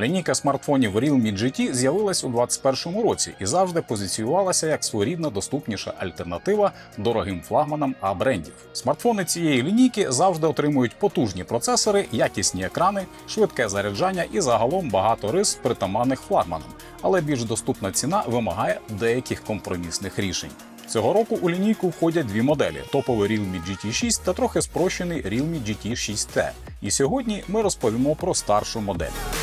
Лінійка смартфонів Realme GT з'явилась у 2021 році і завжди позиціювалася як своєрідна доступніша альтернатива дорогим флагманам А брендів. Смартфони цієї лінійки завжди отримують потужні процесори, якісні екрани, швидке заряджання і загалом багато рис притаманних флагманам, але більш доступна ціна вимагає деяких компромісних рішень. Цього року у лінійку входять дві моделі: топовий Realme GT 6 та трохи спрощений Realme GT 6T. І сьогодні ми розповімо про старшу модель.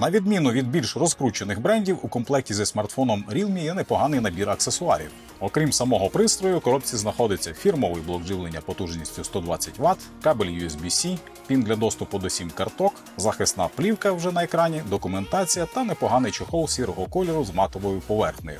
На відміну від більш розкручених брендів, у комплекті зі смартфоном Realme є непоганий набір аксесуарів. Окрім самого пристрою, у коробці знаходиться фірмовий блок живлення потужністю 120 Вт, кабель USB-C, пін для доступу до сім карток, захисна плівка вже на екрані, документація та непоганий чохол сірого кольору з матовою поверхнею.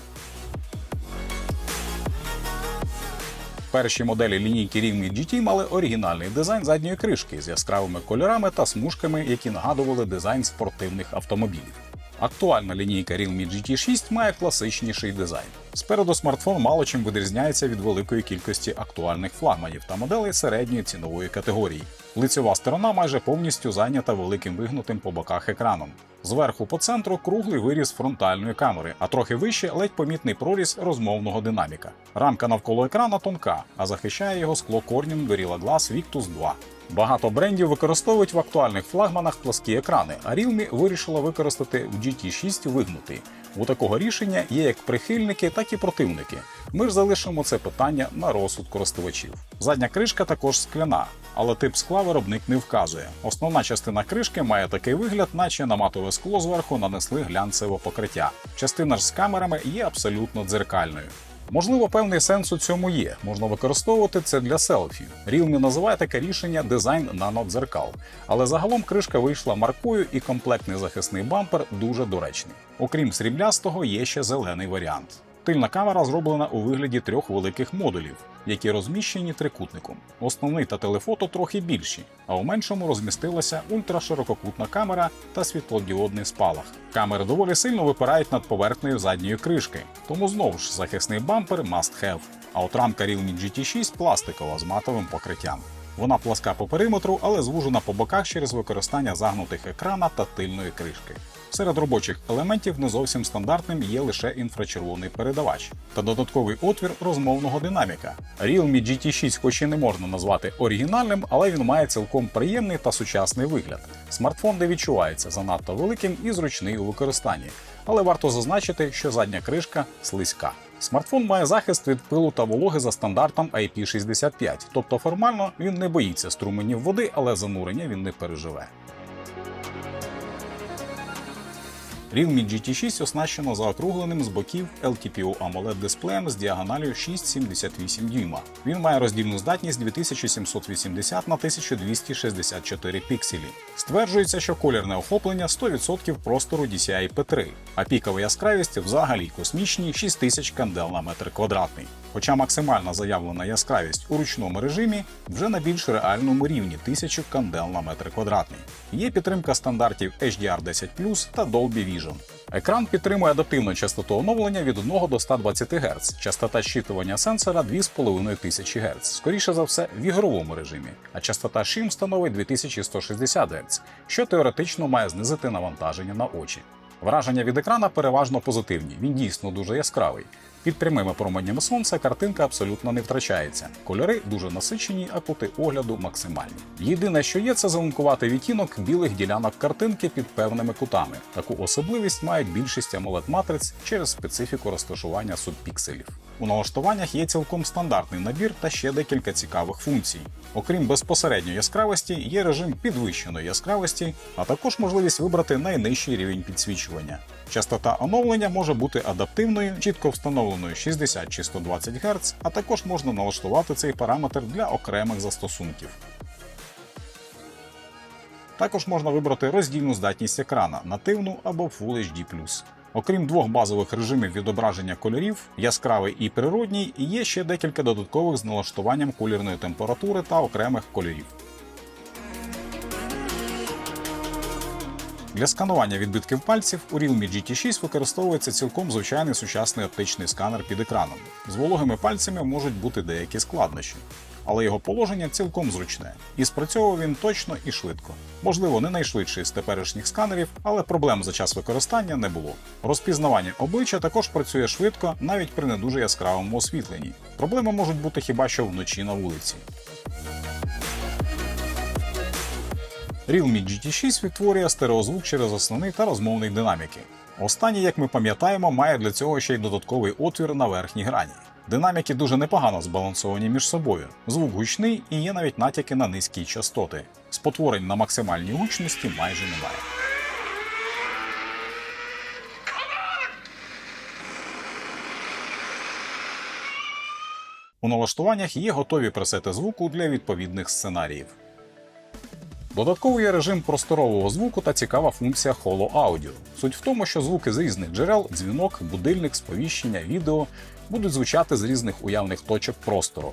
Перші моделі лінійки Realme GT мали оригінальний дизайн задньої кришки з яскравими кольорами та смужками, які нагадували дизайн спортивних автомобілів. Актуальна лінійка Realme GT 6 має класичніший дизайн. Спереду смартфон мало чим відрізняється від великої кількості актуальних флагманів та моделей середньої цінової категорії. Лицьова сторона майже повністю зайнята великим вигнутим по боках екраном. Зверху по центру круглий виріз фронтальної камери, а трохи вище ледь помітний проріз розмовного динаміка. Рамка навколо екрана тонка, а захищає його скло Corning Gorilla Glass Victus 2. Багато брендів використовують в актуальних флагманах пласкі екрани, а Realme вирішила використати в GT6 вигнутий. У такого рішення є як прихильники, так і противники. Ми ж залишимо це питання на розсуд користувачів. Задня кришка також скляна, але тип скла виробник не вказує. Основна частина кришки має такий вигляд, наче на матове скло зверху нанесли глянцеве покриття. Частина ж з камерами є абсолютно дзеркальною. Можливо, певний сенс у цьому є. Можна використовувати це для селфі. Realme називає таке рішення дизайн нанодзеркал. Але загалом кришка вийшла маркою і комплектний захисний бампер дуже доречний. Окрім сріблястого, є ще зелений варіант. Тильна камера зроблена у вигляді трьох великих модулів, які розміщені трикутником. Основний та телефото трохи більші, а у меншому розмістилася ультраширококутна камера та світлодіодний спалах. Камери доволі сильно випирають над поверхнею задньої кришки, тому знову ж захисний бампер must have. А от рамка Realme GT6 пластикова з матовим покриттям. Вона пласка по периметру, але звужена по боках через використання загнутих екрана та тильної кришки. Серед робочих елементів не зовсім стандартним є лише інфрачервоний передавач та додатковий отвір розмовного динаміка. Realme GT6 хоч і не можна назвати оригінальним, але він має цілком приємний та сучасний вигляд. Смартфон не відчувається занадто великим і зручний у використанні, але варто зазначити, що задня кришка слизька. Смартфон має захист від пилу та вологи за стандартом IP65, тобто формально він не боїться струменів води, але занурення він не переживе. Realme GT6 оснащено заокругленим з боків LTPO AMOLED дисплеєм з діагоналю 6,78 дюйма. Він має роздільну здатність 2780 на 1264 пікселі. Стверджується, що колірне охоплення 100% простору DCI-P3, а пікова яскравість взагалі космічні 6000 кандел на метр квадратний. Хоча максимальна заявлена яскравість у ручному режимі вже на більш реальному рівні 1000 кандел на метр квадратний. Є підтримка стандартів HDR10 та Dolby Vision. Екран підтримує адаптивну частоту оновлення від 1 до 120 Гц, частота щитування сенсора 2500 Гц, скоріше за все в ігровому режимі, а частота шим становить 2160 Гц, що теоретично має знизити навантаження на очі. Враження від екрана переважно позитивні, він дійсно дуже яскравий. Під прямими променями сонця картинка абсолютно не втрачається. Кольори дуже насичені, а кути огляду максимальні. Єдине, що є, це зеленкуватий відтінок білих ділянок картинки під певними кутами. Таку особливість мають більшість amoled матриць через специфіку розташування субпікселів. У налаштуваннях є цілком стандартний набір та ще декілька цікавих функцій. Окрім безпосередньої яскравості, є режим підвищеної яскравості, а також можливість вибрати найнижчий рівень підсвічування. Частота оновлення може бути адаптивною, чітко встановленою 60 чи 120 Гц, а також можна налаштувати цей параметр для окремих застосунків. Також можна вибрати роздільну здатність екрана нативну або Full HD+. Окрім двох базових режимів відображення кольорів, яскравий і природній, є ще декілька додаткових з налаштуванням колірної температури та окремих кольорів. Для сканування відбитків пальців у Realme GT6 використовується цілком звичайний сучасний оптичний сканер під екраном. З вологими пальцями можуть бути деякі складнощі, але його положення цілком зручне, і спрацьовує він точно і швидко. Можливо, не найшвидший з теперішніх сканерів, але проблем за час використання не було. Розпізнавання обличчя також працює швидко, навіть при не дуже яскравому освітленні. Проблеми можуть бути хіба що вночі на вулиці. Realme GT6 відтворює стереозвук через основний та розмовний динаміки. Останній, як ми пам'ятаємо, має для цього ще й додатковий отвір на верхній грані. Динаміки дуже непогано збалансовані між собою. Звук гучний і є навіть натяки на низькі частоти. Спотворень на максимальній гучності майже немає. У налаштуваннях є готові пресети звуку для відповідних сценаріїв. Додатковий є режим просторового звуку та цікава функція Holo Audio. Суть в тому, що звуки з різних джерел, дзвінок, будильник, сповіщення, відео будуть звучати з різних уявних точок простору.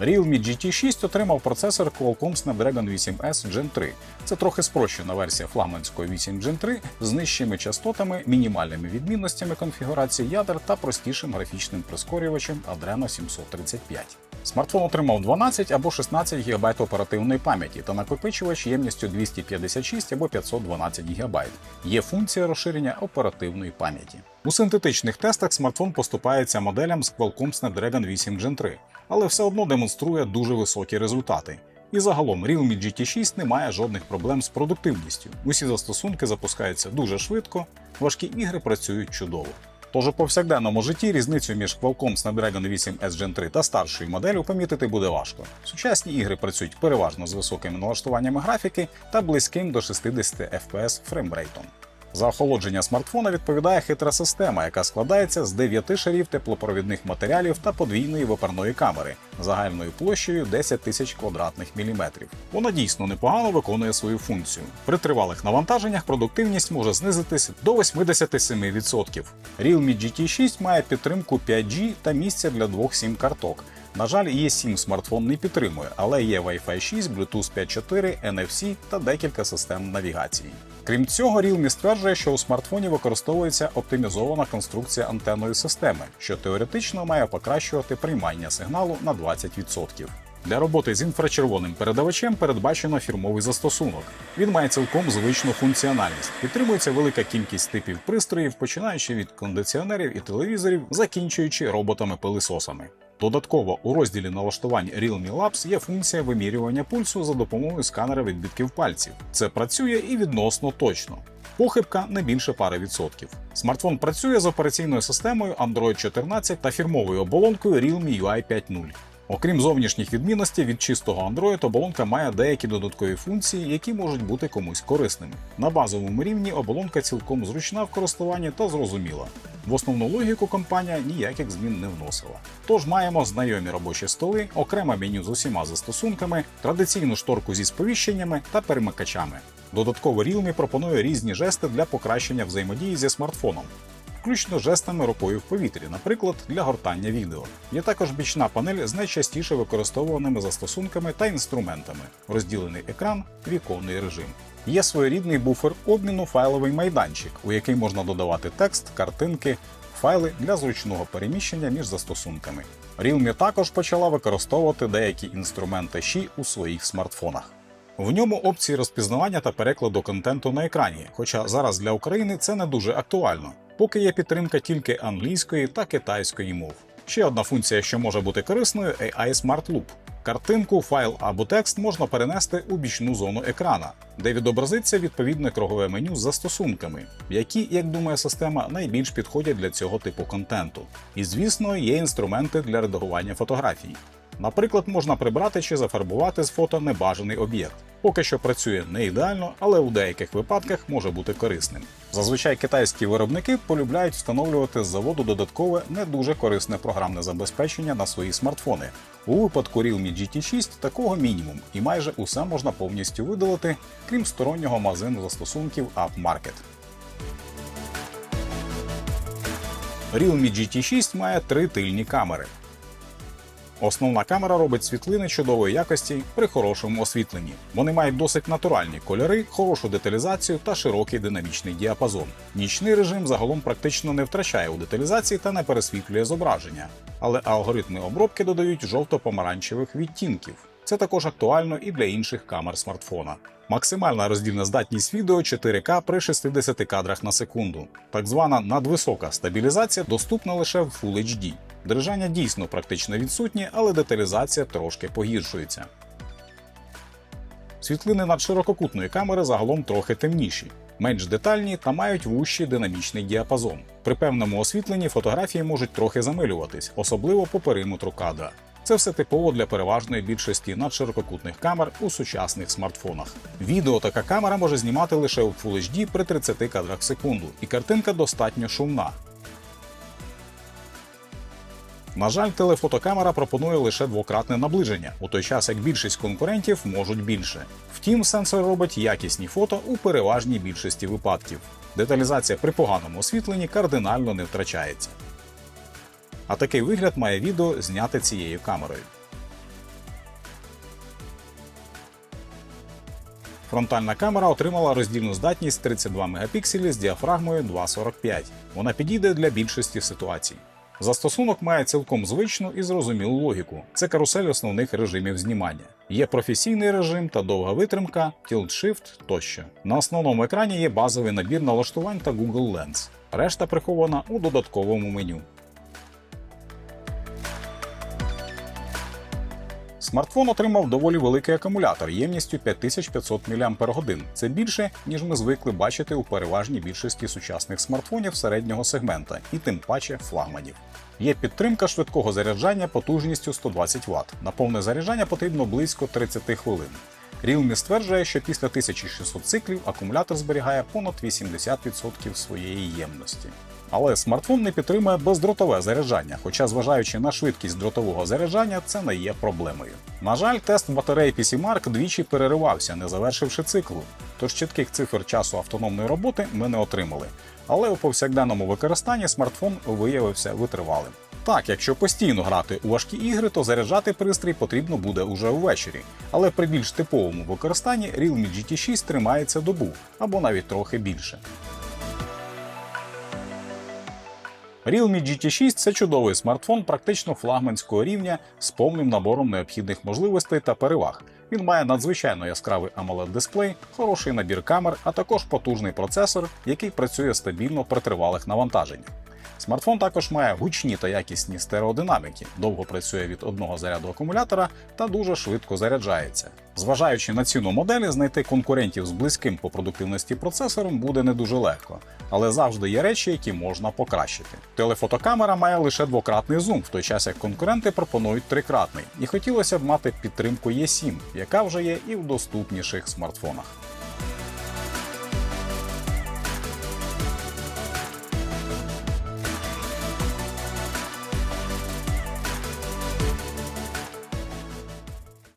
Realme GT6 отримав процесор Qualcomm Snapdragon 8S Gen 3. Це трохи спрощена версія флагманської 8 Gen 3 з нижчими частотами, мінімальними відмінностями конфігурації ядер та простішим графічним прискорювачем Adreno 735. Смартфон отримав 12 або 16 ГБ оперативної пам'яті та накопичувач ємністю 256 або 512 ГБ. Є функція розширення оперативної пам'яті. У синтетичних тестах смартфон поступається моделям з Qualcomm Snapdragon 8 Gen 3, але все одно демонструє дуже високі результати. І загалом Realme GT6 не має жодних проблем з продуктивністю. Усі застосунки запускаються дуже швидко, важкі ігри працюють чудово. Тож у повсякденному житті різницю між Qualcomm Snapdragon 8 S Gen 3 та старшою моделлю помітити буде важко. Сучасні ігри працюють переважно з високими налаштуваннями графіки та близьким до 60 FPS фреймрейтом. За охолодження смартфона відповідає хитра система, яка складається з 9 шарів теплопровідних матеріалів та подвійної випарної камери загальною площею 10 тисяч квадратних міліметрів. Вона дійсно непогано виконує свою функцію. При тривалих навантаженнях продуктивність може знизитись до 87%. Realme GT6 має підтримку 5G та місця для двох сім-карток. На жаль, E7 смартфон не підтримує, але є Wi-Fi 6, Bluetooth 5.4, NFC та декілька систем навігації. Крім цього, Realme стверджує, що у смартфоні використовується оптимізована конструкція антенної системи, що теоретично має покращувати приймання сигналу на 20%. Для роботи з інфрачервоним передавачем передбачено фірмовий застосунок. Він має цілком звичну функціональність. Підтримується велика кількість типів пристроїв, починаючи від кондиціонерів і телевізорів, закінчуючи роботами-пилисосами. Додатково у розділі налаштувань Realme Labs є функція вимірювання пульсу за допомогою сканера відбитків пальців. Це працює і відносно точно. Похибка не більше пари відсотків. Смартфон працює з операційною системою Android 14 та фірмовою оболонкою Realme UI 5.0. Окрім зовнішніх відмінностей від чистого Android, оболонка має деякі додаткові функції, які можуть бути комусь корисними. На базовому рівні оболонка цілком зручна в користуванні та зрозуміла. В основну логіку компанія ніяких змін не вносила. Тож маємо знайомі робочі столи, окреме меню з усіма застосунками, традиційну шторку зі сповіщеннями та перемикачами. Додатково Realme пропонує різні жести для покращення взаємодії зі смартфоном включно жестами рукою в повітрі, наприклад, для гортання відео. Є також бічна панель з найчастіше використовуваними застосунками та інструментами, розділений екран, віконний режим. Є своєрідний буфер обміну файловий майданчик, у який можна додавати текст, картинки, файли для зручного переміщення між застосунками. Realme також почала використовувати деякі інструменти Qi у своїх смартфонах. В ньому опції розпізнавання та перекладу контенту на екрані, хоча зараз для України це не дуже актуально, поки є підтримка тільки англійської та китайської мов. Ще одна функція, що може бути корисною, AI Smart Loop. Картинку, файл або текст можна перенести у бічну зону екрана, де відобразиться відповідне кругове меню з застосунками, які, як думає система, найбільш підходять для цього типу контенту. І звісно, є інструменти для редагування фотографій. Наприклад, можна прибрати чи зафарбувати з фото небажаний об'єкт. Поки що працює не ідеально, але у деяких випадках може бути корисним. Зазвичай китайські виробники полюбляють встановлювати з заводу додаткове не дуже корисне програмне забезпечення на свої смартфони. У випадку Realme GT6 такого мінімум, і майже усе можна повністю видалити, крім стороннього магазину застосунків App Market. Realme GT6 має три тильні камери. Основна камера робить світлини чудової якості при хорошому освітленні. Вони мають досить натуральні кольори, хорошу деталізацію та широкий динамічний діапазон. Нічний режим загалом практично не втрачає у деталізації та не пересвітлює зображення, але алгоритми обробки додають жовто-помаранчевих відтінків. Це також актуально і для інших камер смартфона. Максимальна роздільна здатність відео 4К при 60 кадрах на секунду. Так звана надвисока стабілізація доступна лише в Full HD. Дрижання дійсно практично відсутнє, але деталізація трошки погіршується. Світлини надширококутної камери загалом трохи темніші, менш детальні та мають вущий динамічний діапазон. При певному освітленні фотографії можуть трохи замилюватись, особливо по периметру кадра. Це все типово для переважної більшості надширококутних камер у сучасних смартфонах. Відео така камера може знімати лише у Full HD при 30 кадрах в секунду, і картинка достатньо шумна. На жаль, телефотокамера пропонує лише двократне наближення, у той час як більшість конкурентів можуть більше. Втім, сенсор робить якісні фото у переважній більшості випадків. Деталізація при поганому освітленні кардинально не втрачається. А такий вигляд має відео зняте цією камерою. Фронтальна камера отримала роздільну здатність 32 мегапікселі з діафрагмою 2,45. Вона підійде для більшості ситуацій. Застосунок має цілком звичну і зрозумілу логіку. Це карусель основних режимів знімання. Є професійний режим та довга витримка, tilt-shift тощо. На основному екрані є базовий набір налаштувань та Google Lens. Решта прихована у додатковому меню. Смартфон отримав доволі великий акумулятор ємністю 5500 мАч. Це більше, ніж ми звикли бачити у переважній більшості сучасних смартфонів середнього сегмента і тим паче флагманів. Є підтримка швидкого заряджання потужністю 120 Вт. На повне заряджання потрібно близько 30 хвилин. Realme стверджує, що після 1600 циклів акумулятор зберігає понад 80% своєї ємності. Але смартфон не підтримує бездротове заряджання, хоча, зважаючи на швидкість дротового заряджання, це не є проблемою. На жаль, тест батареї PC Mark двічі переривався, не завершивши циклу, тож чітких цифр часу автономної роботи ми не отримали. Але у повсякденному використанні смартфон виявився витривалим. Так, якщо постійно грати у важкі ігри, то заряджати пристрій потрібно буде уже увечері. Але при більш типовому використанні Realme GT6 тримається добу або навіть трохи більше. Realme GT6 це чудовий смартфон практично флагманського рівня з повним набором необхідних можливостей та переваг. Він має надзвичайно яскравий amoled дисплей, хороший набір камер, а також потужний процесор, який працює стабільно при тривалих навантаженнях. Смартфон також має гучні та якісні стереодинаміки, довго працює від одного заряду акумулятора та дуже швидко заряджається. Зважаючи на ціну моделі, знайти конкурентів з близьким по продуктивності процесором буде не дуже легко, але завжди є речі, які можна покращити. Телефотокамера має лише двократний зум, в той час як конкуренти пропонують трикратний, і хотілося б мати підтримку E7, яка вже є і в доступніших смартфонах.